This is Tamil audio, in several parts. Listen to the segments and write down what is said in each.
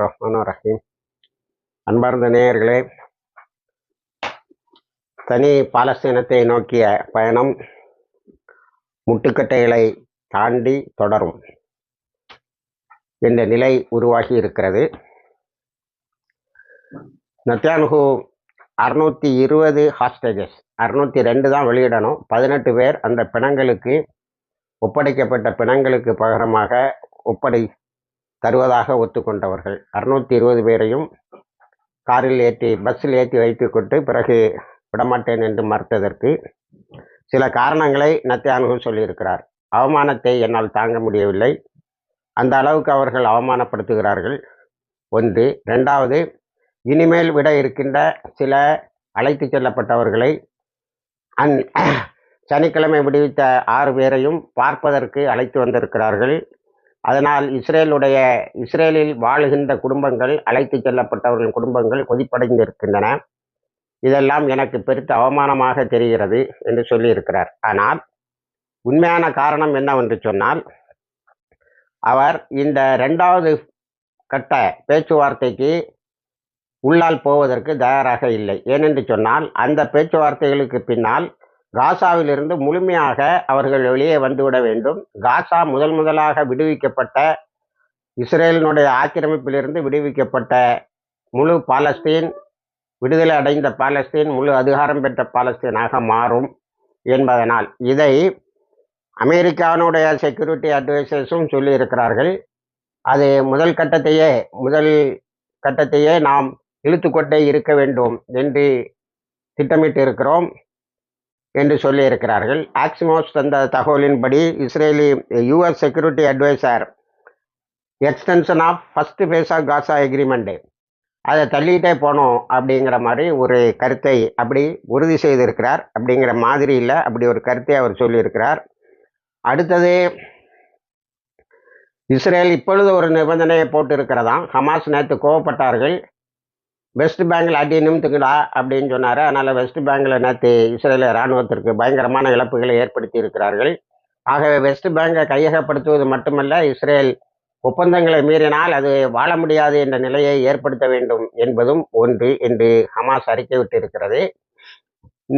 ரஹ்மான் ரஹீம் அன்பார்ந்த நேயர்களே தனி பாலஸ்தீனத்தை நோக்கிய பயணம் முட்டுக்கட்டைகளை தாண்டி தொடரும் என்ற நிலை உருவாகி இருக்கிறது. நத்தியான்ஹூ அறுநூத்தி இருபது ஹாஸ்டேஜஸ் அறுநூத்தி ரெண்டு தான் வெளியிடணும். பதினெட்டு பேர் அந்த பிணங்களுக்கு ஒப்படைக்கப்பட்ட பிணங்களுக்கு பகரமாக ஒப்படை தருவதாக ஒத்துக்கொண்டவர்கள். அறுநூத்தி இருபது பேரையும் காரில் ஏற்றி பஸ்ஸில் ஏற்றி வைத்துக்கொண்டு பிறகு விடமாட்டேன் என்று மறுத்ததற்கு சில காரணங்களை நத்தியானுகம் சொல்லியிருக்கிறார். அவமானத்தை என்னால் தாங்க முடியவில்லை. அந்த அளவுக்கு அவர்கள் அவமானப்படுத்துகிறார்கள். ஒன்று. ரெண்டாவது இனிமேல் விட இருக்கின்ற சில அழைத்து செல்லப்பட்டவர்களை அந் சனிக்கிழமை விடுவித்த ஆறு பேரையும் பார்ப்பதற்கு அழைத்து வந்திருக்கிறார்கள். அதனால் இஸ்ரேலுடைய இஸ்ரேலில் வாழுகின்ற குடும்பங்கள் அழைத்து செல்லப்பட்டவர்களின் குடும்பங்கள் கொதிப்படைந்திருக்கின்றன. இதெல்லாம் எனக்கு பெருத்த அவமானமாக தெரிகிறது என்று சொல்லியிருக்கிறார். ஆனால் உண்மையான காரணம் என்னவென்று சொன்னால் அவர் இந்த ரெண்டாவது கட்ட பேச்சுவார்த்தைக்கு உள்ளால் போவதற்கு தயாராக இல்லை. ஏனென்று சொன்னால் அந்த பேச்சுவார்த்தைகளுக்கு பின்னால் காசாவிலிருந்து முழுமையாக அவர்கள் வெளியே வந்துவிட வேண்டும். காசா முதல் முதலாக விடுவிக்கப்பட்ட இஸ்ரேலினுடைய ஆக்கிரமிப்பிலிருந்து விடுவிக்கப்பட்ட முழு பாலஸ்தீன் விடுதலை அடைந்த பாலஸ்தீன் முழு அதிகாரம் பெற்ற பாலஸ்தீனாக மாறும் என்பதனால் இதை அமெரிக்கானுடைய செக்யூரிட்டி அட்வைசர்ஸும் சொல்லியிருக்கிறார்கள். அது முதல் கட்டத்தையே முதல் கட்டத்தையே நாம் இழுத்துக்கொண்டே இருக்க வேண்டும் என்று திட்டமிட்டு இருக்கிறோம் என்று சொல்லியிருக்கிறார்கள். ஆக்சிமோஸ் தந்த தகவலின்படி Israeli US security advisor extension of first phase of Gaza agreement அதை தள்ளிகிட்டே போனோம் அப்படிங்கிற மாதிரி ஒரு கருத்தை அப்படி உறுதி செய்திருக்கிறார். அப்படிங்கிற மாதிரி இல்லை அப்படி ஒரு கருத்தை அவர் சொல்லியிருக்கிறார். அடுத்தது இஸ்ரேல் இப்பொழுது ஒரு நிபந்தனையை போட்டு ஹமாஸ் நேற்று கோவப்பட்டார்கள். வெஸ்ட் பேங்கில் அடி நிமித்துக்கடா அப்படின்னு சொன்னார். அதனால் வெஸ்ட் பேங்கில் நேற்று இஸ்ரேல இராணுவத்திற்கு பயங்கரமான இழப்புகளை ஏற்படுத்தி இருக்கிறார்கள். ஆகவே வெஸ்ட் பேங்கை கையகப்படுத்துவது மட்டுமல்ல இஸ்ரேல் ஒப்பந்தங்களை மீறினால் அது வாழ முடியாது என்ற நிலையை ஏற்படுத்த வேண்டும் என்பதும் ஒன்று என்று ஹமாஸ் அறிக்கை விட்டு இருக்கிறது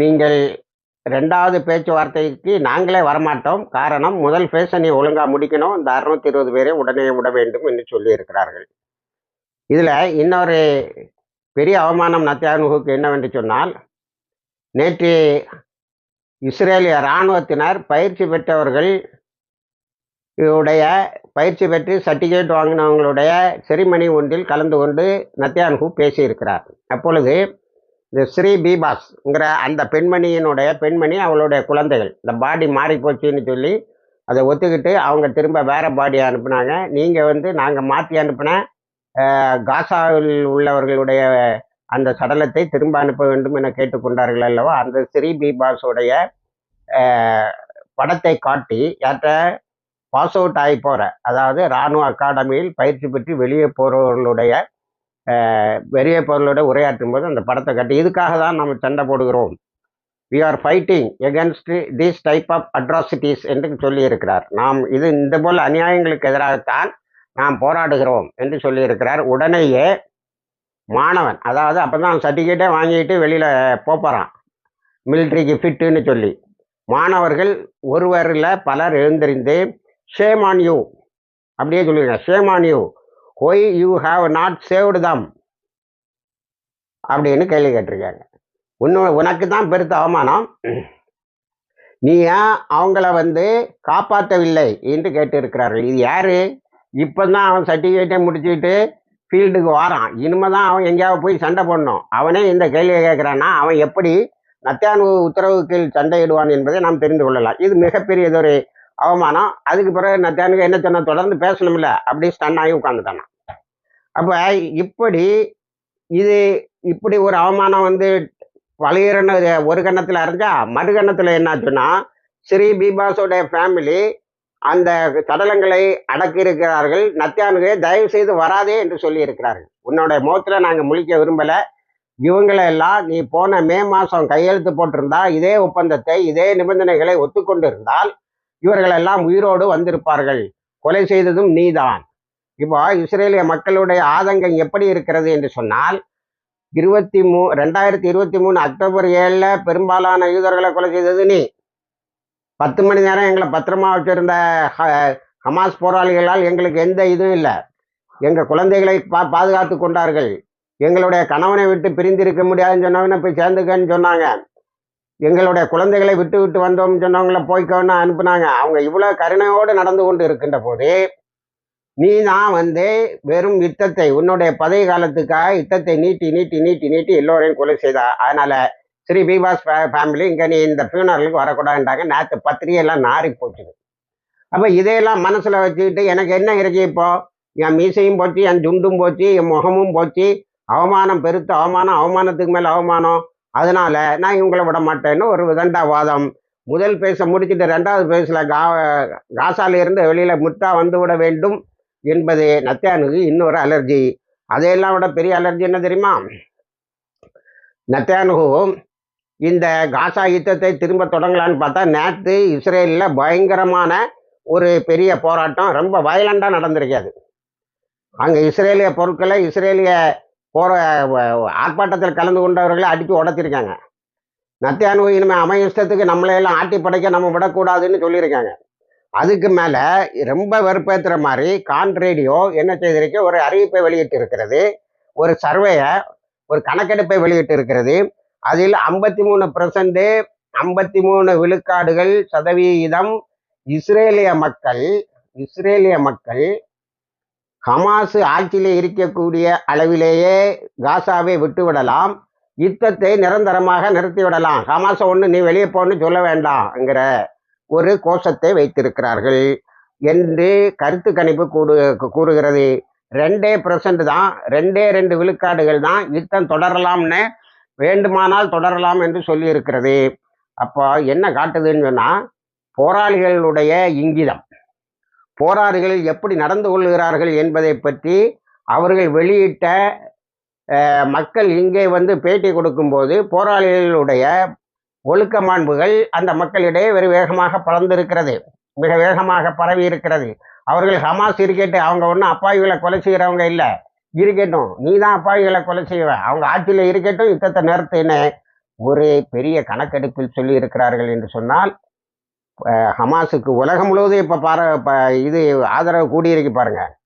நீங்கள் ரெண்டாவது பேச்சுவார்த்தைக்கு நாங்களே வரமாட்டோம். காரணம் முதல் ஃபேஸை நீ ஒழுங்காக முடிக்கணும். இந்த அறுநூத்தி இருபது பேரை உடனே விட வேண்டும் என்று சொல்லியிருக்கிறார்கள். இதில் இன்னொரு பெரிய அவமானம் நத்தியானுகுக்கு என்னவென்று சொன்னால் நேற்று இஸ்ரேலிய இராணுவத்தினர் பயிற்சி பெற்றவர்கள் உடைய பயிற்சி பெற்று சர்டிஃபிகேட் வாங்கினவங்களுடைய செரிமனி ஒன்றில் கலந்து கொண்டு நத்தியான்ஹூ பேசியிருக்கிறார். அப்பொழுது இந்த ஸ்ரீ பீபாஸ்ங்கிற அந்த பெண்மணியினுடைய பெண்மணி அவளுடைய குழந்தைகள் இந்த பாடி மாறி போச்சுன்னு சொல்லி அதை ஒத்துக்கிட்டு அவங்க திரும்ப வேற பாடியை அனுப்புனாங்க. நீங்கள் வந்து நாங்கள் மாற்றி அனுப்பின காசாவில் உள்ளவர்களுடைய அந்த சடலத்தை திரும்ப அனுப்ப வேண்டும் என கேட்டுக்கொண்டார்கள் அல்லவா? அந்த ஸ்ரீ பீபாஸுடைய படத்தை காட்டி யார்கிட்ட? பாஸ் அவுட் ஆகி போகிற அதாவது இராணுவ அகாடமியில் பயிற்சி பெற்று வெளியே போகிறவர்களுடைய வெளியே போகிறவர்களோட உரையாற்றும் போது அந்த படத்தை காட்டி இதுக்காக தான் நம்ம சண்டை போடுகிறோம். We are fighting against these type of atrocities என்று சொல்லியிருக்கிறார். நாம் இது இந்த போல் அநியாயங்களுக்கு எதிராகத்தான் நாம் போராடுகிறோம் என்று சொல்லியிருக்கிறார். உடனேயே மாணவன் அதாவது அப்போ தான் சர்டிஃபிகேட்டே வாங்கிட்டு வெளியில் போகிறான் மிலிட்ரிக்கு ஃபிட்டுன்னு சொல்லி. மாணவர்கள் ஒருவரில் பலர் எழுந்திருந்து ஷேம் ஆன் யூ அப்படியே சொல்லிடுங்க shame on you why you have not saved them அப்படின்னு கேள்வி கேட்டிருக்காங்க. இன்னும் உனக்கு தான் பெருத்த அவமானம். நீ ஏன் அவங்கள வந்து காப்பாற்றவில்லை என்று கேட்டிருக்கிறார்கள். இது யாரு? இப்போ தான் அவன் சர்டிஃபிகேட்டை முடிச்சுக்கிட்டு ஃபீல்டுக்கு வாரான். இனிமே தான் அவன் எங்கேயாவது போய் சண்டை போடணும். அவனே இந்த கேள்வியை கேட்குறான்னா அவன் எப்படி நத்தியானு உத்தரவு கீழ் சண்டையிடுவான் என்பதை நாம் தெரிந்து கொள்ளலாம். இது மிகப்பெரியதொரு அவமானம். அதுக்கு பிறகு நத்தியானுக்கு என்ன சொன்ன தொடர்ந்து பேசணும்ல அப்படி ஸ்டன் ஆகி உட்காந்துட்டானான் அப்போ இப்படி இது இப்படி ஒரு அவமானம் வந்து வளையிறன்னு ஒரு கன்னத்தில் அறிஞ்சா மறு கன்னத்தில் என்னாச்சுன்னா ஸ்ரீ பீபாஸோடைய ஃபேமிலி அந்த சடலங்களை அடக்கியிருக்கிறார்கள். நத்தியானுகே தயவு செய்து வராதே என்று சொல்லியிருக்கிறார்கள். உன்னோட முகத்தில் நாங்கள் முழிக்க விரும்பலை. இவங்களெல்லாம் நீ போன மே மாதம் கையெழுத்து போட்டிருந்தா இதே ஒப்பந்தத்தை இதே நிபந்தனைகளை ஒத்துக்கொண்டு இருந்தால் இவர்களெல்லாம் உயிரோடு வந்திருப்பார்கள். கொலை செய்ததும் நீதான். இப்போ இஸ்ரேலிய மக்களுடைய ஆதங்கம் எப்படி இருக்கிறது என்று சொன்னால் இருபத்தி மூ ரெண்டாயிரத்தி இருபத்தி மூணு அக்டோபர் ஏழில் பெரும்பாலான யூதர்களை கொலை செய்தது நீ. பத்து மணி நேரம் எங்களை பத்திரமா வச்சிருந்த ஹ- ஹமாஸ் போராளிகளால் எங்களுக்கு எந்த இதுவும் இல்லை. எங்கள் குழந்தைகளை பா பாதுகாத்து கொண்டார்கள். எங்களுடைய கணவனை விட்டு பிரிந்திருக்க முடியாதுன்னு சொன்னவனை போய் சேர்ந்துக்கன்னு சொன்னாங்க. எங்களுடைய குழந்தைகளை விட்டு விட்டு வந்தோம்னு சொன்னவங்கள போய்க்கோன்னு அனுப்புனாங்க. அவங்க இவ்வளோ கருணையோடு நடந்து கொண்டு இருக்கின்ற போது நீ நான் வந்து வெறும் யுத்தத்தை உன்னுடைய பதவி காலத்துக்காக யுத்தத்தை நீட்டி நீட்டி நீட்டி நீட்டி எல்லோரையும் கொலை செய்தா? அதனால ஸ்ரீ பீபாஸ் ஃபேமிலி இங்கே நீ இந்த ஃபியூனரலுக்கு வரக்கூடாதுன்றாங்க. நேற்று பத்திரிகையெல்லாம் நாரி போச்சுது அப்போ இதையெல்லாம் மனசில் வச்சுக்கிட்டு எனக்கு என்ன இருக்கு இப்போ? என் மீசையும் போச்சு என் ஜுண்டும் போச்சு என் முகமும் போச்சு. அவமானம் பெருத்த அவமானம் அவமானத்துக்கு மேலே அவமானம். அதனால நான் இவங்களை விட மாட்டேன்னு ஒரு விதண்டாவாதம் முதல் பேச முடிச்சுட்டு ரெண்டாவது பேசில் கா காசால இருந்து முட்டா வந்து விட வேண்டும் என்பது நத்தியானுக்கு இன்னொரு அலர்ஜி. அதையெல்லாம் விட பெரிய அலர்ஜி என்ன தெரியுமா? நத்தியானுகும் இந்த காசா யுத்தத்தை திரும்ப தொடங்கலான்னு பார்த்தா நேற்று இஸ்ரேலில் பயங்கரமான ஒரு பெரிய போராட்டம் ரொம்ப வயலண்டாக நடந்திருக்காது அங்கே இஸ்ரேலிய பொருட்களை இஸ்ரேலிய போற ஆர்ப்பாட்டத்தில் கலந்து கொண்டவர்களை அடித்து உடச்சிருக்காங்க. நத்தியானு இனிமே அமைய இஷ்டத்துக்கு நம்மளையெல்லாம் ஆட்டி படைக்க நம்ம விடக்கூடாதுன்னு சொல்லியிருக்காங்க. அதுக்கு மேலே ரொம்ப வெறுப்பேற்றுற மாதிரி கான் ரேடியோ என்ன செய்திருக்கு? ஒரு அறிவிப்பை வெளியிட்டு இருக்கிறது ஒரு சர்வேயை ஒரு கணக்கெடுப்பை வெளியிட்டு இருக்கிறது அதில் ஐம்பத்தி மூணு பர்சன்ட் ஐம்பத்தி மூணு விழுக்காடுகள் சதவீதம் இஸ்ரேலிய மக்கள் இஸ்ரேலிய மக்கள் ஹமாஸ் ஆட்சியிலே இருக்கக்கூடிய அளவிலேயே காசாவை விட்டுவிடலாம். யுத்தத்தை நிரந்தரமாக நிறுத்திவிடலாம். ஹமாஸை ஒன்று நீ வெளியே போன்னு சொல்ல வேண்டாம்ங்கிற ஒரு கோஷத்தை வைத்திருக்கிறார்கள் என்று கருத்து கணிப்பு கூடு கூறுகிறது. ரெண்டே பர்சன்ட் தான் ரெண்டே ரெண்டு விழுக்காடுகள் தான் யுத்தம் தொடரலாம்னு வேண்டுமானால் தொடரலாம் என்று சொல்லியிருக்கிறது. அப்போ என்ன காட்டுதுன்னு சொன்னால் போராளிகளுடைய இங்கிதம். போராளிகள் எப்படி நடந்து கொள்கிறார்கள் என்பதை பற்றி அவர்கள் வெளியிட்ட மக்கள் இங்கே வந்து பேட்டி கொடுக்கும்போது போராளிகளுடைய ஒழுக்க மாண்புகள் அந்த மக்களிடையே வெறு வேகமாக பறந்திருக்கிறது. மிக வேகமாக பரவி இருக்கிறது அவர்கள் ஹமாஸ் இருக்கட்டும் அவங்க ஒன்றும் அப்பாவிகளை கொலை செய்கிறவங்க இல்லை. இருக்கட்டும் நீ தான் அப்பாவிகளை கொலை செய்வ. அவங்க ஆட்சியில் இருக்கட்டும் யுத்தத்தை நிறுத்தின ஒரு பெரிய கணக்கெடுப்பில் சொல்லி இருக்கிறார்கள் என்று சொன்னால் ஹமாஸுக்கு உலகம் முழுவதும் இப்போ பார ப- இது ஆதரவு கூடியிருக்கு பாருங்க.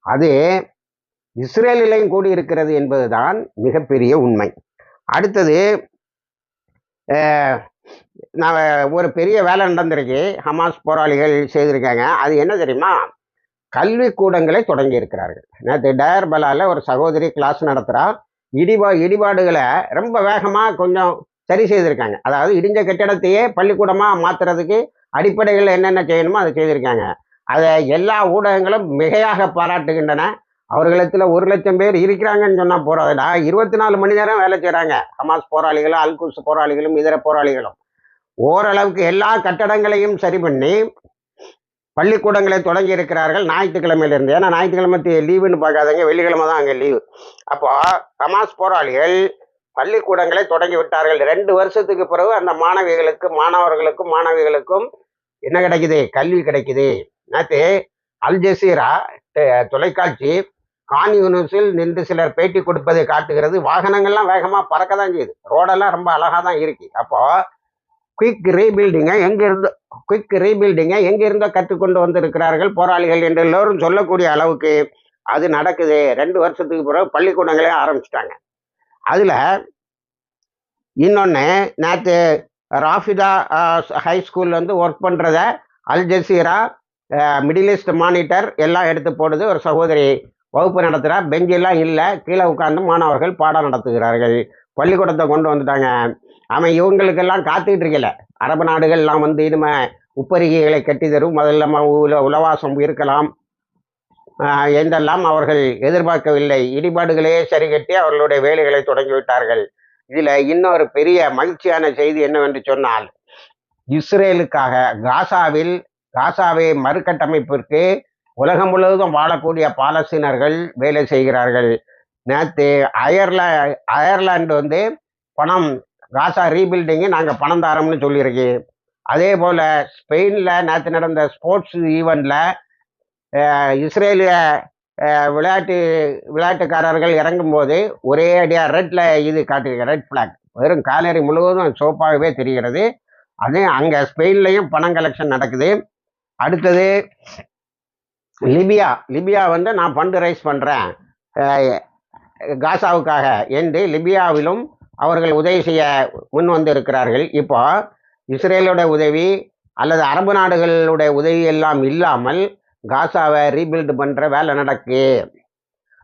அது இஸ்ரேலிலையும் கூடியிருக்கிறது என்பதுதான் மிகப்பெரிய உண்மை. அடுத்தது நான் ஒரு பெரிய வேலை நடந்திருக்கு. ஹமாஸ் போராளிகள் செய்திருக்காங்க. அது என்ன தெரியுமா? கல்விக்கூடங்களை தொடங்கி இருக்கிறார்கள் நேற்று டயர்பலால ஒரு சகோதரி கிளாஸ் நடத்துகிறா இடிபா இடிபாடுகளை ரொம்ப வேகமாக கொஞ்சம் சரி செய்திருக்காங்க. அதாவது இடிஞ்ச கட்டிடத்தையே பள்ளிக்கூடமாக மாற்றுறதுக்கு அடிப்படைகள் என்னென்ன செய்யணுமோ அதை செய்திருக்காங்க. அதை எல்லா ஊடகங்களும் மிகையாக பாராட்டுகின்றன. அவர்களிடத்தில் ஒரு லட்சம் பேர் இருக்கிறாங்கன்னு சொன்னால் போறாதுடா இருபத்தி நாலு மணி நேரம் வேலை செய்கிறாங்க ஹமாஸ் போராளிகளும் அல்குஸ் போராளிகளும் இதர போராளிகளும். ஓரளவுக்கு எல்லா கட்டடங்களையும் சரி பண்ணி பள்ளிக்கூடங்களை தொடங்கி இருக்கிறார்கள். ஞாயிற்றுக்கிழமையிலிருந்து. ஏன்னா ஞாயிற்றுக்கிழமை லீவுன்னு பார்க்காதங்க. வெள்ளிக்கிழமை தான் அங்கே லீவு. அப்போ ஹமாஸ் போராளிகள் பள்ளிக்கூடங்களை தொடங்கி விட்டார்கள். ரெண்டு வருஷத்துக்கு பிறகு அந்த மாணவிகளுக்கு மாணவர்களுக்கும் மாணவிகளுக்கும் என்ன கிடைக்குது? கல்வி கிடைக்குது. நேற்று அல் ஜசீரா தொலைக்காட்சி கான் யூனிவர்ஸில் நின்று சிலர் பேட்டி கொடுப்பதை காட்டுகிறது. வாகனங்கள்லாம் வேகமாக பறக்க தான் செய்யுது. ரோடெல்லாம் ரொம்ப அழகாக தான் இருக்கு. அப்போது குயிக் ரீபில்டிங்கை எங்கிருந்து குயிக் ரீபில்டிங்கை எங்கிருந்தோ கற்றுக்கொண்டு வந்திருக்கிறார்கள் போராளிகள் என்று எல்லோரும் சொல்லக்கூடிய அளவுக்கு அது நடக்குது. ரெண்டு வருஷத்துக்கு பிறகு பள்ளிக்கூடங்களே ஆரம்பிச்சிட்டாங்க. அதில் இன்னொன்று நேற்று ராஃபிதா ஹை ஸ்கூலில் வந்து ஒர்க் பண்ணுறத Al Jazeera Middle East monitor எல்லாம் எடுத்து போடுது. ஒரு சகோதரி வகுப்பு நடத்துகிறா பெஞ்செல்லாம் இல்லை. கீழே உட்கார்ந்து மாணவர்கள் பாடம் நடத்துகிறார்கள். பள்ளிக்கூடத்தை கொண்டு வந்துட்டாங்க. அவன் இவங்களுக்கெல்லாம் காத்துக்கிட்டு இருக்கல. அரபு நாடுகள்லாம் வந்து இனிம உப்பரிகைகளை கட்டி தரும். முதல்ல உல உலவாசம் இருக்கலாம். என்றெல்லாம் அவர்கள் எதிர்பார்க்கவில்லை. இடிபாடுகளே சரி கட்டி அவர்களுடைய வேலைகளை தொடங்கி விட்டார்கள். இதில் இன்னொரு பெரிய மகிழ்ச்சியான செய்தி என்னவென்று சொன்னால் இஸ்ரேலுக்காக காசாவில் காசாவை மறுகட்டமைப்பிற்கு உலகம் முழுவதும் வாழக்கூடிய பாலஸ்தீனர்கள் வேலை செய்கிறார்கள். நேற்று அயர்லா அயர்லாண்டு வந்து பணம் காசா ரீபில்டிங்கு நாங்கள் பணம் தரோம்னு சொல்லியிருக்கு அதே போல் ஸ்பெயினில் நேற்று நடந்த ஸ்போர்ட்ஸ் ஈவெண்ட்டில் இஸ்ரேலிய விளையாட்டு விளையாட்டுக்காரர்கள் இறங்கும்போது ஒரே அடியாக ரெட்டில் இது காட்டுங்க ரெட் ஃப்ளாக் வெறும் காலேரி முழுவதும் சோப்பாகவே தெரிகிறது. அது அங்கே ஸ்பெயின்லேயும் பணம் கலெக்ஷன் நடக்குது. அடுத்தது லிபியா. லிபியா வந்து நான் ஃபண்டு ரைஸ் பண்ணுறேன் காசாவுக்காக என்று லிபியாவிலும் அவர்கள் உதவி செய்ய முன் வந்து இருக்கிறார்கள் இப்போ இஸ்ரேலோட உதவி அல்லது அரபு நாடுகளுடைய உதவி எல்லாம் இல்லாமல் காசாவை ரீபில்டு பண்ணுற வேலை நடக்கு.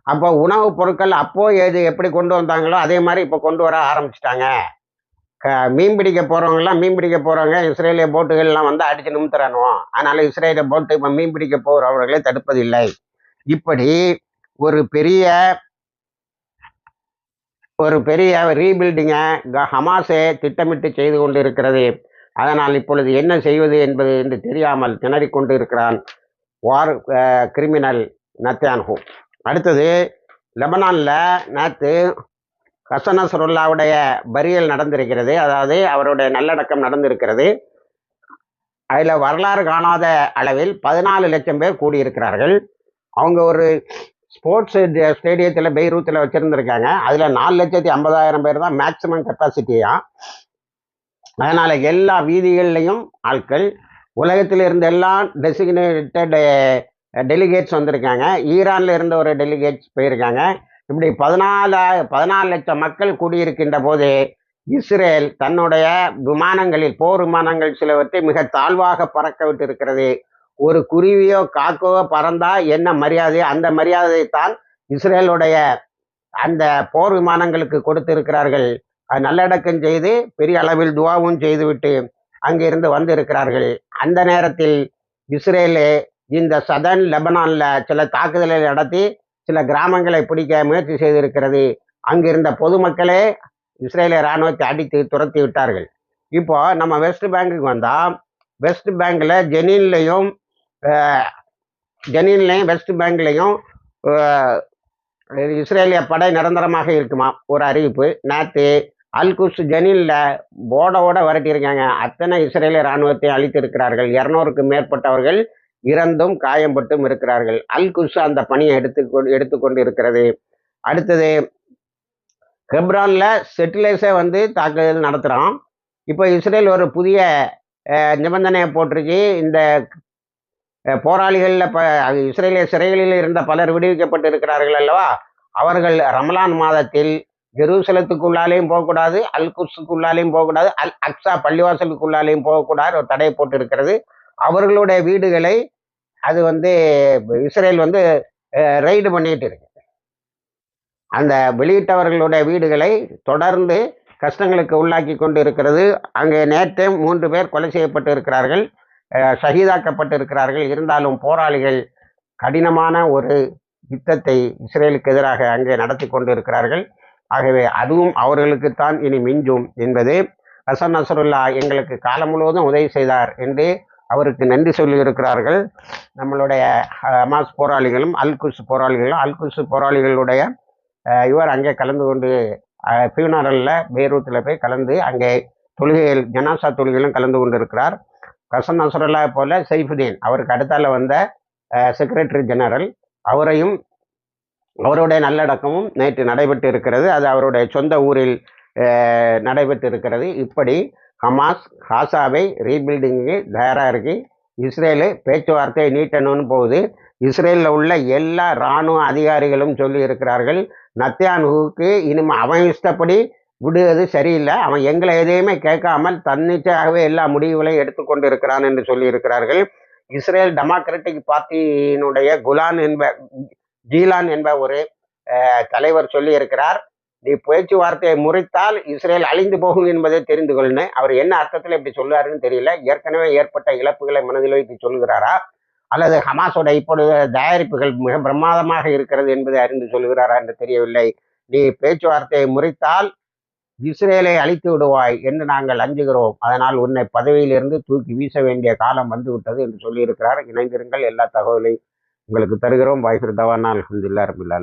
அப்போ உணவுப் பொருட்கள் அப்போ எது எப்படி கொண்டு வந்தாங்களோ அதே மாதிரி இப்போ கொண்டு வர ஆரம்பிச்சிட்டாங்க. க மீன் பிடிக்க போகிறவங்கலாம் மீன் பிடிக்க போகிறவங்க இஸ்ரேலிய போட்டுகள்லாம் வந்து அடித்து நிமித்துறணும். அதனால் இஸ்ரேலிய போட்டு இப்போ மீன் பிடிக்க போகிறவர்களை தடுப்பதில்லை. இப்படி ஒரு பெரிய ஒரு பெரிய ரீபில்டிங்கை ஹமாஸே திட்டமிட்டு செய்து கொண்டு இருக்கிறது அதனால் இப்பொழுது என்ன செய்வது என்பது என்று தெரியாமல் திணறிக் கொண்டு இருக்கிறான் வார் கிரிமினல் நத்தியான்ஹூ அடுத்தது லெபனானில் நேற்று ஹசனசருல்லாவுடைய பரியல் நடந்திருக்கிறது. அதாவது அவருடைய நல்லடக்கம் நடந்திருக்கிறது. அதில் வரலாறு காணாத அளவில் பதினாலு லட்சம் பேர் கூடியிருக்கிறார்கள். அவங்க ஒரு ஸ்போர்ட்ஸ் ஸ்டேடியத்தில் பெய்ரூத்தில் வச்சுருந்துருக்காங்க. அதில் நாலு லட்சத்தி ஐம்பதாயிரம் பேர் தான் மேக்சிமம் கெப்பாசிட்டியாக அதனால் எல்லா வீதிகள்லையும் ஆட்கள் உலகத்தில் இருந்த எல்லாம் டெசிக்னேட்டட் டெலிகேட்ஸ் வந்திருக்காங்க. ஈரானில் இருந்த ஒரு டெலிகேட்ஸ் போயிருக்காங்க. இப்படி பதினாலு பதினாலு லட்சம் மக்கள் கூடியிருக்கின்ற போது இஸ்ரேல் தன்னுடைய விமானங்களில் போர் விமானங்கள் சிலவற்றை மிக தாழ்வாக பறக்க விட்டு இருக்கிறது ஒரு குருவியோ காக்கோ பறந்தா என்ன மரியாதை? அந்த மரியாதையை தான் இஸ்ரேலுடைய அந்த போர் விமானங்களுக்கு கொடுத்திருக்கிறார்கள். அது நல்லடக்கம் செய்து பெரிய அளவில் துவாவும் செய்துவிட்டு அங்கிருந்து வந்து இருக்கிறார்கள் அந்த நேரத்தில் இஸ்ரேலு இந்த சதன் லெபனான்ல சில தாக்குதலை நடத்தி சில கிராமங்களை பிடிக்க முயற்சி செய்திருக்கிறது. அங்கிருந்த பொதுமக்களே இஸ்ரேலிய இராணுவத்தை அடித்து துரத்தி விட்டார்கள் இப்போ நம்ம வெஸ்ட் பேங்குக்கு வந்தால் வெஸ்ட் பேங்கில் ஜெனீன்லையும் ஜெனின்லையும் வெஸ்ட் பேங்க்லையும் இஸ்ரேலிய படை நிரந்தரமாக இருக்குமா? ஒரு அறிவிப்பு. நேற்று அல்குஸ் ஜெனீனில் போர்டோட விரட்டியிருக்காங்க. அத்தனை இஸ்ரேலிய இராணுவத்தை அழித்திருக்கிறார்கள். இரநூறுக்கு மேற்பட்டவர்கள் இறந்தும் காயம்பட்டும் இருக்கிறார்கள். அல்குஸ் அந்த பணியை எடுத்து எடுத்துக்கொண்டு இருக்கிறது அடுத்தது ஹெப்ரான்ல செட்டிலைஸே வந்து தாக்குதல் நடத்துகிறோம் இப்போ இஸ்ரேல் ஒரு புதிய நிபந்தனையை போட்டிருக்கு. இந்த போராளிகளில் ப இஸ்ரேலிய சிறைகளில் இருந்த பலர் விடுவிக்கப்பட்டு இருக்கிறார்கள் அல்லவா? அவர்கள் ரமலான் மாதத்தில் ஜெருசலத்துக்குள்ளாலேயும் போகக்கூடாது அல் குஸுக்குள்ளாலேயும் போகக்கூடாது அல் அக்ஸா பள்ளிவாசலுக்குள்ளாலேயும் போகக்கூடாது ஒரு தடை போட்டு இருக்கிறது அவர்களுடைய வீடுகளை அது வந்து இஸ்ரேல் வந்து ரைடு பண்ணிட்டு இருக்கு. அந்த வெளியிட்டவர்களுடைய வீடுகளை தொடர்ந்து கஷ்டங்களுக்கு உள்ளாக்கி கொண்டு இருக்கிறது அங்கே நேற்றே மூன்று பேர் கொலை செய்யப்பட்டு இருக்கிறார்கள் அஹ், இருக்கிறார்கள் இருந்தாலும் போராளிகள் கடினமான ஒரு யுத்தத்தை இஸ்ரேலுக்கு எதிராக அங்கே நடத்தி கொண்டு இருக்கிறார்கள் ஆகவே அதுவும் அவர்களுக்குத்தான் இனி மிஞ்சும் என்பது ஹசன் நசருல்லா எங்களுக்கு காலம் முழுவதும் உதவி செய்தார் என்று அவருக்கு நன்றி சொல்லியிருக்கிறார்கள். நம்மளுடைய ஹமாஸ் போராளிகளும் அல்குஸ் போராளிகளும் அல்குஸ் போராளிகளுடைய இவர் அங்கே கலந்து கொண்டு ஃபியூனரலில் பெய்ரூத்தில் போய் கலந்து அங்கே தொழுகைகள் ஜனாசா தொழுகையிலும் கலந்து கொண்டு கசன் ஹசன் போல சைஃபுதீன் அவருக்கு அடுத்தால வந்த செக்ரட்டரி ஜெனரல் அவரையும் அவருடைய நல்லடக்கமும் நேற்று நடைபெற்று இருக்கிறது அது அவருடைய சொந்த ஊரில் நடைபெற்று இருக்கிறது இப்படி ஹமாஸ் காசாவை ரீபில்டிங்கு தயாராக இருக்கு. இஸ்ரேலு பேச்சுவார்த்தையை நீட்டணும்னு போகுது. இஸ்ரேலில் உள்ள எல்லா இராணுவ அதிகாரிகளும் சொல்லி இருக்கிறார்கள் நத்தியானுக்கு இனிமே அவன் இஷ்டப்படி விடுவது சரியில்லை. அவன் எங்களை எதையுமே கேட்காமல் தன்னிச்சையாகவே எல்லா முடிவுகளையும் எடுத்துக்கொண்டு இருக்கிறான் என்று சொல்லியிருக்கிறார்கள். இஸ்ரேல் டெமோக்ராட்டிக் பார்ட்டியினுடைய குலான் என்ப ஜீலான் என்ப ஒரு தலைவர் சொல்லியிருக்கிறார். நீ பேச்சுவார்த்தையை முறித்தால் இஸ்ரேல் அழிந்து போகும் என்பதை தெரிந்து கொள்ளுன்னு அவர் என்ன அர்த்தத்தில் இப்படி சொல்லுவாருன்னு தெரியல. ஏற்கனவே ஏற்பட்ட இழப்புகளை மனதில் வைத்து சொல்கிறாரா அல்லது ஹமாஸோட இப்பொழுது தயாரிப்புகள் மிக பிரமாதமாக இருக்கிறது என்பதை அறிந்து சொல்கிறாரா என்று தெரியவில்லை. நீ பேச்சுவார்த்தையை முறித்தால் இஸ்ரேலை அழித்து விடுவாய் என்று நாங்கள் அஞ்சுகிறோம். அதனால் உன்னை பதவியிலிருந்து தூக்கி வீச வேண்டிய காலம் வந்து விட்டது என்று சொல்லியிருக்கிறார். இணைந்திருங்கள் எல்லா தகவலையும் உங்களுக்கு தருகிறோம். வாய்ஸ் தவானால் அலமதுல்லா ரபில்லா